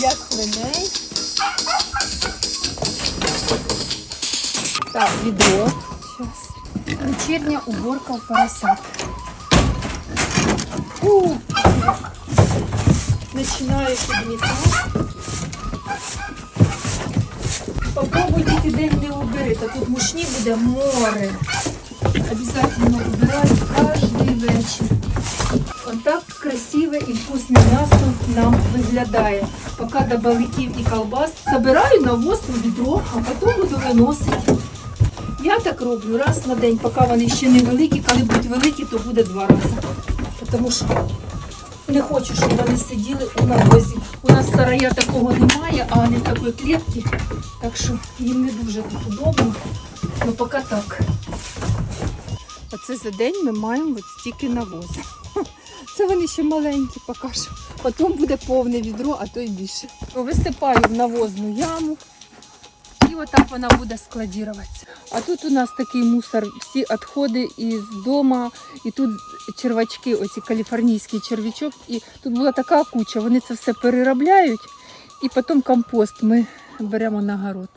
для свиней. Так, відро. Щас. Вечірня уборка в поросят. У, Починаю підмітати. Попробуй тільки день не убери, то тут мушні буде море. Обязательно убираю кожен вечір. Отак красиве і вкусне м'ясо нам виглядає. Поки до баликів і колбас забираю навоз у відро, а потім буду виносити. Я так роблю раз на день, поки вони ще не великі. Коли будуть великі, то буде два рази. Тому що не хочу, щоб вони сиділи у навозі. У нас старая такого немає, а вони в такої клітці, так що їм не дуже тут удобно. Ну поки так. Оце за день ми маємо от стільки навозу. Це вони ще маленькі поки що. Потім буде повне відро, а то й більше. Висипаю в навозну яму. І отак вона буде складіруватися. А тут у нас такий мусор, всі відходи із дому, і тут червачки, оці каліфорнійський червячок. І тут була така куча, вони це все переробляють, і потім компост ми беремо на город.